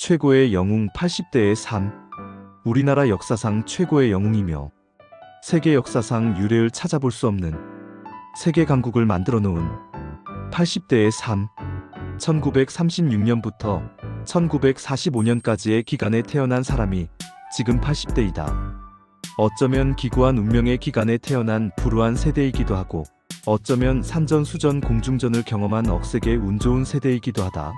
최고의 영웅 80대의 삶. 우리나라 역사상 최고의 영웅이며 세계 역사상 유례를 찾아볼 수 없는 세계 강국을 만들어 놓은 80대의 삶. 1936년부터 1945년까지의 기간에 태어난 사람이 지금 80대이다. 어쩌면 기구한 운명의 기간에 태어난 불우한 세대이기도 하고 어쩌면 산전수전 공중전을 경험한 억세게 운 좋은 세대이기도 하다.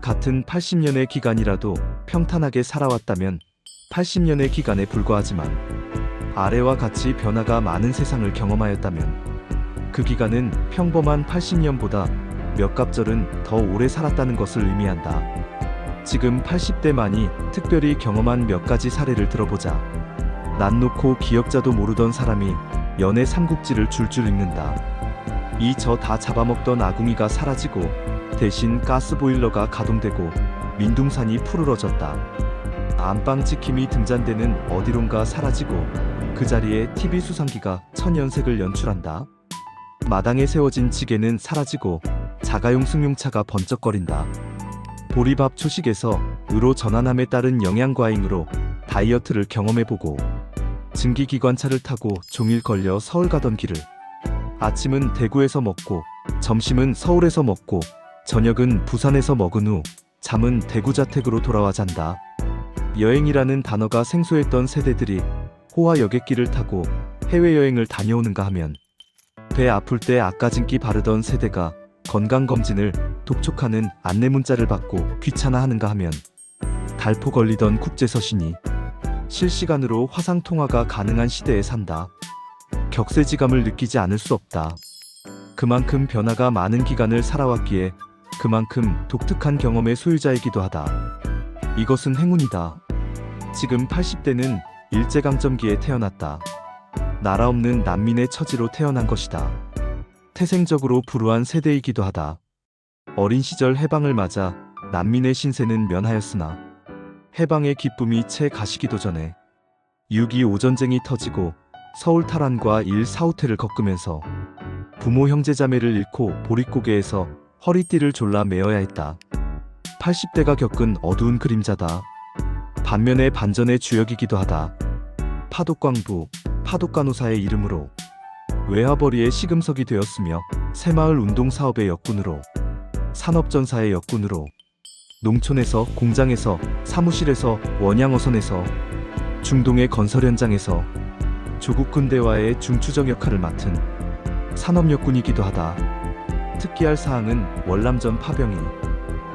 같은 80년의 기간이라도 평탄하게 살아왔다면 80년의 기간에 불과하지만 아래와 같이 변화가 많은 세상을 경험하였다면 그 기간은 평범한 80년보다 몇 갑절은 더 오래 살았다는 것을 의미한다. 지금 80대만이 특별히 경험한 몇 가지 사례를 들어보자. 난 놓고 기억자도 모르던 사람이 연애 삼국지를 줄줄 읽는다. 이 저 다 잡아먹던 아궁이가 사라지고 대신 가스보일러가 가동되고 민둥산이 푸르러졌다. 안방 지킴이 등잔대는 어디론가 사라지고 그 자리에 TV 수상기가 천연색을 연출한다. 마당에 세워진 지게는 사라지고 자가용 승용차가 번쩍거린다. 보리밥 초식에서 의로 전환함에 따른 영양과잉으로 다이어트를 경험해보고 증기기관차를 타고 종일 걸려 서울 가던 길을 아침은 대구에서 먹고 점심은 서울에서 먹고 저녁은 부산에서 먹은 후 잠은 대구 자택으로 돌아와 잔다. 여행이라는 단어가 생소했던 세대들이 호화 여객기를 타고 해외여행을 다녀오는가 하면 배 아플 때 아까진기 바르던 세대가 건강검진을 독촉하는 안내 문자를 받고 귀찮아하는가 하면 달포 걸리던 국제서신이 실시간으로 화상 통화가 가능한 시대에 산다. 격세지감을 느끼지 않을 수 없다. 그만큼 변화가 많은 기간을 살아왔기에 그만큼 독특한 경험의 소유자이기도 하다. 이것은 행운이다. 지금 80대는 일제강점기에 태어났다. 나라 없는 난민의 처지로 태어난 것이다. 태생적으로 불우한 세대이기도 하다. 어린 시절 해방을 맞아 난민의 신세는 면하였으나 해방의 기쁨이 채 가시기도 전에 6.25 전쟁이 터지고 서울 탈환과 일 사후퇴를 겪으면서 부모 형제자매를 잃고 보릿고개에서 허리띠를 졸라 메어야 했다. 80대가 겪은 어두운 그림자다. 반면에 반전의 주역이기도 하다. 파독광부, 파독간호사의 이름으로 외화벌이의 시금석이 되었으며 새마을 운동 사업의 역군으로 산업전사의 역군으로 농촌에서 공장에서 사무실에서 원양어선에서 중동의 건설 현장에서 조국 군대와의 중추적 역할을 맡은 산업역군이기도 하다. 특기할 사항은 월남전 파병이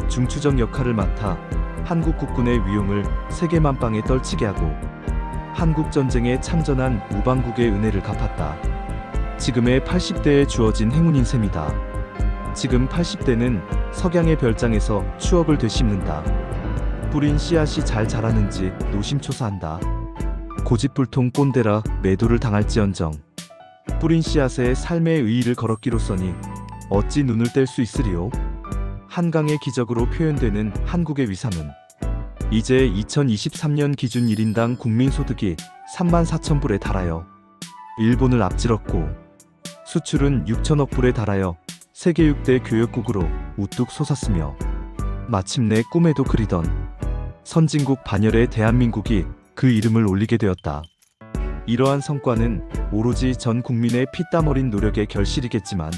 중추적 역할을 맡아 한국 국군의 위용을 세계 만방에 떨치게 하고 한국 전쟁에 참전한 우방국의 은혜를 갚았다. 지금의 80대에 주어진 행운인 셈이다. 지금 80대는 석양의 별장에서 추억을 되씹는다. 뿌린 씨앗이 잘 자라는지 노심초사한다. 고집불통 꼰대라 매도를 당할지언정 뿌린 씨앗에 삶의 의의를 걸었기로서니 어찌 눈을 뗄 수 있으리요? 한강의 기적으로 표현되는 한국의 위상은 이제 2023년 기준 1인당 국민소득이 3만 4천 불에 달하여 일본을 앞질렀고 수출은 6천억 불에 달하여 세계 6대 교역국으로 우뚝 솟았으며 마침내 꿈에도 그리던 선진국 반열의 대한민국이 그 이름을 올리게 되었다. 이러한 성과는 오로지 전 국민의 피땀 어린 노력의 결실이겠지만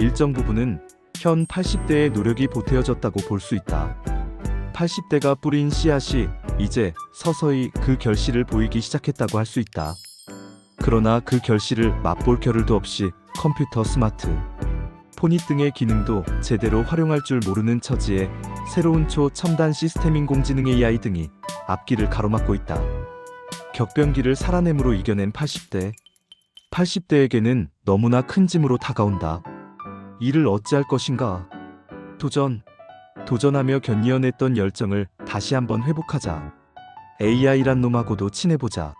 일정 부분은 현 80대의 노력이 보태어졌다고 볼 수 있다. 80대가 뿌린 씨앗이 이제 서서히 그 결실을 보이기 시작했다고 할 수 있다. 그러나 그 결실을 맛볼 겨를도 없이 컴퓨터 스마트, 포닛 등의 기능도 제대로 활용할 줄 모르는 처지에 새로운 초첨단 시스템 인공지능 AI 등이 앞길을 가로막고 있다. 격변기를 살아냄으로 이겨낸 80대. 80대에게는 너무나 큰 짐으로 다가온다. 이를 어찌할 것인가? 도전. 도전하며 견이어냈던 열정을 다시 한번 회복하자. AI란 놈하고도 친해보자.